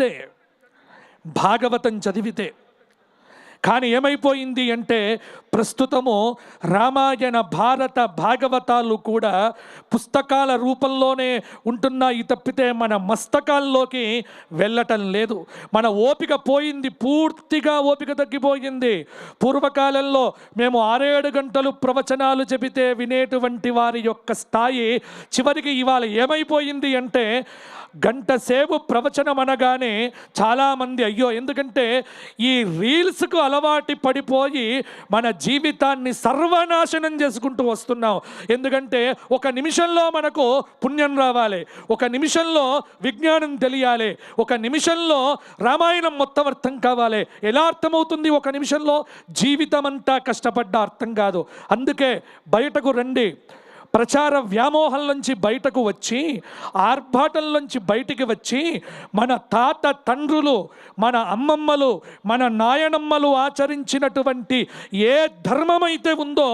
पठिते भागवतं चदिविते కానీ ఏమైపోయింది అంటే ప్రస్తుతము రామాయణ భారత భాగవతాలు కూడా పుస్తకాల రూపంలోనే ఉంటున్నాయి తప్పితే మన మస్తకాల్లోకి వెళ్ళటం లేదు. మన ఓపిక పోయింది పూర్తిగా ఓపిక తగ్గిపోయింది. పూర్వకాలంలో మేము ఆరేడు గంటలు ప్రవచనాలు చెబితే వినేటువంటి వారి యొక్క స్థాయి చివరికి ఇవాళ ఏమైపోయింది అంటే గంట సేపు ప్రవచనం అనగానే చాలామంది అయ్యో ఎందుకంటే ఈ రీల్స్కు అలవాటి పడిపోయి మన జీవితాన్ని సర్వనాశనం చేసుకుంటూ వస్తున్నాం. ఎందుకంటే ఒక నిమిషంలో మనకు పుణ్యం రావాలి ఒక నిమిషంలో విజ్ఞానం తెలియాలి ఒక నిమిషంలో రామాయణం మొత్తం అర్థం కావాలి. ఎలా అర్థమవుతుంది ఒక నిమిషంలో? జీవితం అంతా కష్టపడ్డ అర్థం కాదు. అందుకే బయటకు రండి. ప్రచార వ్యామోహం నుంచి బయటకు వచ్చి ఆర్భాటంలోంచి బయటికి వచ్చి మన తాత తండ్రులు మన అమ్మమ్మలు మన నాయనమ్మలు ఆచరించినటువంటి ఏ ధర్మం అయితే ఉందో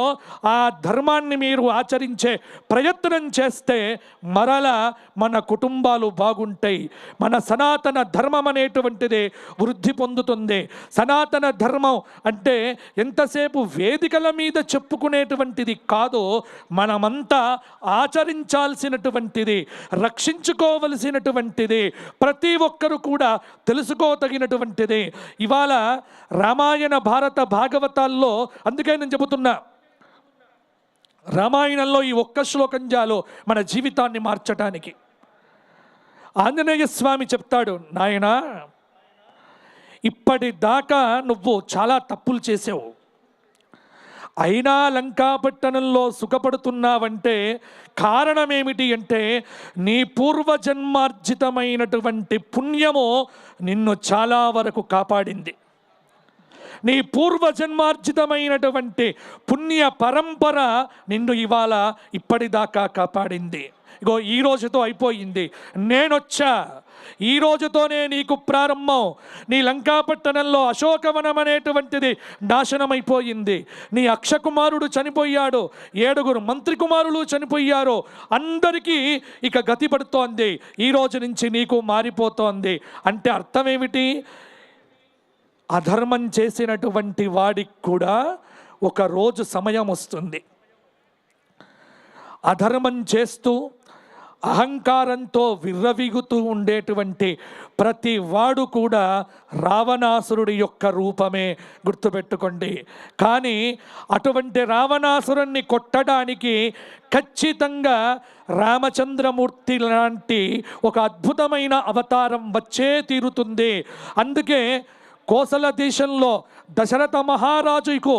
ఆ ధర్మాన్ని మీరు ఆచరించే ప్రయత్నం చేస్తే మరల మన కుటుంబాలు బాగుంటాయి. మన సనాతన ధర్మం అనేటువంటిది వృద్ధి పొందుతుంది. సనాతన ధర్మం అంటే ఎంతసేపు వేదికల మీద చెప్పుకునేటువంటిది కాదు మనమంతా ఆచరించాల్సినటువంటిది రక్షించుకోవలసినటువంటిది ప్రతి ఒక్కరు కూడా తెలుసుకోదగినటువంటిది. ఇవాళ రామాయణ భారత భాగవతాల్లో అందుకే నేను చెబుతున్నా రామాయణంలో ఈ ఒక్క శ్లోకం జాలో మన జీవితాన్ని మార్చటానికి. ఆంజనేయ స్వామి చెప్తాడు నాయనా ఇప్పటిదాకా నువ్వు చాలా తప్పులు చేసావు. అయినా లంకాపట్టణంలో సుఖపడుతున్నావంటే కారణమేమిటి అంటే నీ పూర్వజన్మార్జితమైనటువంటి పుణ్యము నిన్ను చాలా వరకు కాపాడింది. నీ పూర్వజన్మార్జితమైనటువంటి పుణ్య పరంపర నిన్ను ఇవాళ ఇప్పటిదాకా కాపాడింది. ఇగో ఈ రోజుతో అయిపోయింది. నేనొచ్చా? ఈ రోజుతోనే నీకు ప్రారంభం. నీ లంకాపట్టణంలో అశోకవనం అనేటువంటిది నాశనమైపోయింది. నీ అక్షకుమారుడు చనిపోయాడు ఏడుగురు మంత్రి కుమారులు చనిపోయారు. అందరికీ ఇక గతి పడుతోంది. ఈ రోజు నుంచి నీకు మారిపోతోంది. అంటే అర్థం ఏమిటి? అధర్మం చేసినటువంటి వాడికి కూడా ఒక రోజు సమయం వస్తుంది. అధర్మం చేస్తూ అహంకారంతో విర్రవిగుతూ ఉండేటువంటి ప్రతి వాడు కూడా రావణాసురుడి యొక్క రూపమే గుర్తుపెట్టుకోండి. కానీ అటువంటి రావణాసురుణ్ణి కొట్టడానికి ఖచ్చితంగా రామచంద్రమూర్తి లాంటి ఒక అద్భుతమైన అవతారం వచ్చే తీరుతుంది. అందుకే కోసల దేశంలో దశరథ మహారాజుకు